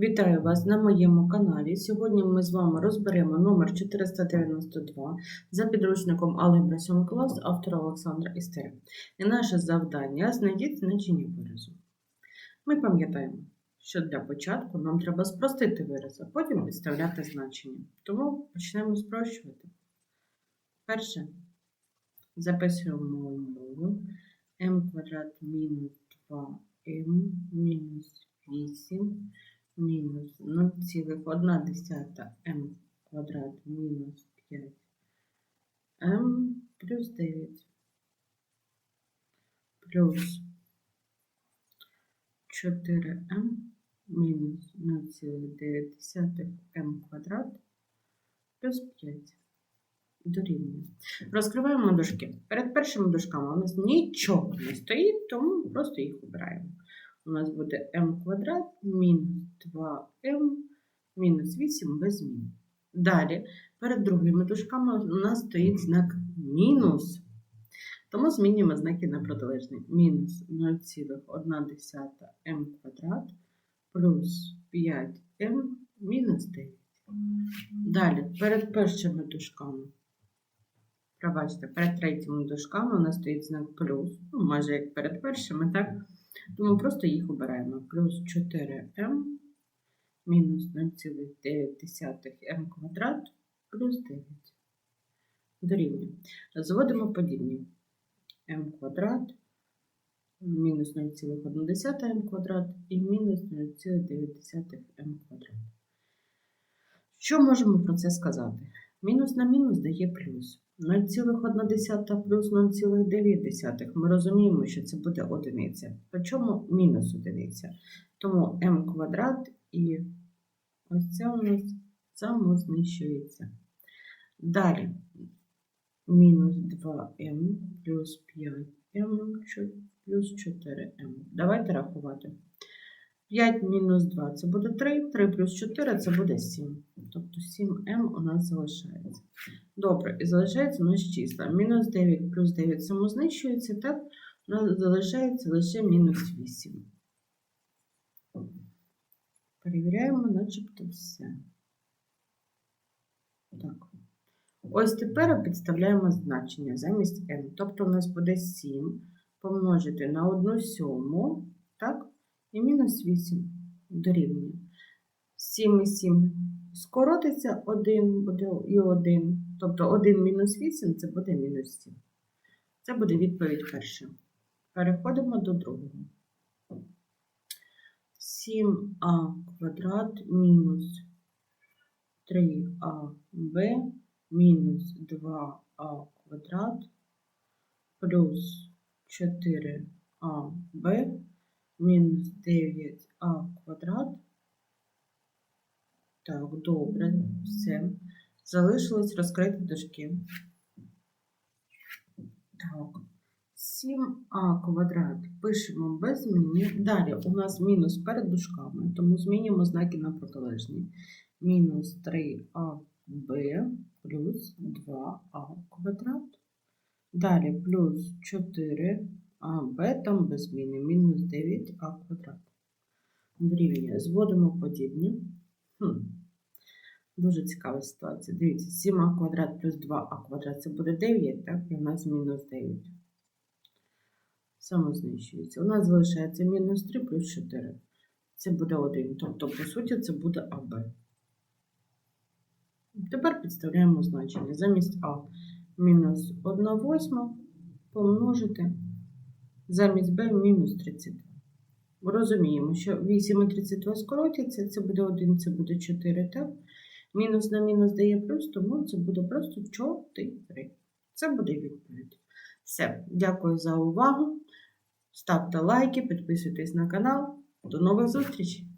Вітаю вас на моєму каналі. Сьогодні ми з вами розберемо номер 492 за підручником Алгебра 7 клас автора Олександра Істера. І наше завдання знайдіть значення виразу. Ми пам'ятаємо, що для початку нам треба спростити вираз, а потім підставляти значення. Тому почнемо спрощувати. Перше записуємо мовою m квадрат мінус 2m мінус 8 мінус 0,1 м квадрат мінус 5 м плюс 9 плюс 4м мінус 0,9 м квадрат плюс 5 дорівнює. Розкриваємо дужки. Перед першими дужками у нас нічого не стоїть, тому просто їх обираємо у нас буде m квадрат мінус 2m мінус 8 без змін. Далі, перед другими дужками у нас стоїть знак мінус. Тому змінюємо знаки на протилежний. Мінус 0,1 m квадрат плюс 5m мінус 9. Далі, перед першими дужками. Пробачте, перед третіми дужками у нас стоїть знак плюс. Ну, майже як перед першими, так? Тому просто їх обираємо. Плюс 4m мінус 0,9m квадрат плюс 9. Дорівнює. Зводимо подібні. m квадрат мінус 0,1m квадрат і мінус 0,9m квадрат. Що можемо про це сказати? Мінус на мінус дає плюс. 0,1 плюс 0,9. Ми розуміємо, що це буде одиниця. Причому мінус одиниця. Тому m квадрат і ось це у нас самознищується. Далі мінус 2m плюс 5m плюс 4m. Давайте рахувати. 5 мінус 2 це буде 3, 3 плюс 4 це буде 7. Тобто 7m у нас залишається. Добре, і залишається у числа. Мінус 9 плюс 9 самознищується, так? У нас залишається лише мінус 8. Перевіряємо, начебто все. Так. Ось тепер підставляємо значення замість m. Тобто у нас буде 7 помножити на 1 сьому, так? І мінус 8 дорівнює. 7 і 7 скоротиться 1 буде і 1. Тобто 1 мінус 8 це буде мінус 7. Це буде відповідь перша. Переходимо до другого. 7а квадрат мінус 3аб мінус 2а квадрат плюс 4аб мінус 9а квадрат. Так, добре, все. Залишилось розкрити дужки. Так, 7а квадрат пишемо без зміни. Далі у нас мінус перед дужками, тому змінюємо знаки на протилежні. Мінус 3аб плюс 2а квадрат. Далі плюс 4аб, там без зміни, мінус 9а квадрат. Дорівнює. Зводимо подібні. Хм. Дуже цікава ситуація. Дивіться, 7а квадрат плюс 2а квадрат це буде 9, так? І у нас мінус 9. Самознищується. У нас залишається мінус 3 плюс 4. Це буде 1. Тобто, по суті, це буде АБ. Тепер підставляємо значення. Замість А мінус 1 восьма помножити замість Б мінус 32. Розуміємо, що 8 і 32 скоротяться, це буде 1, це буде 4, так? Мінус на мінус дає плюс, тому це буде просто 4. Це буде відповідь. Все, дякую за увагу. Ставте лайки, підписуйтесь на канал. До нових зустрічей!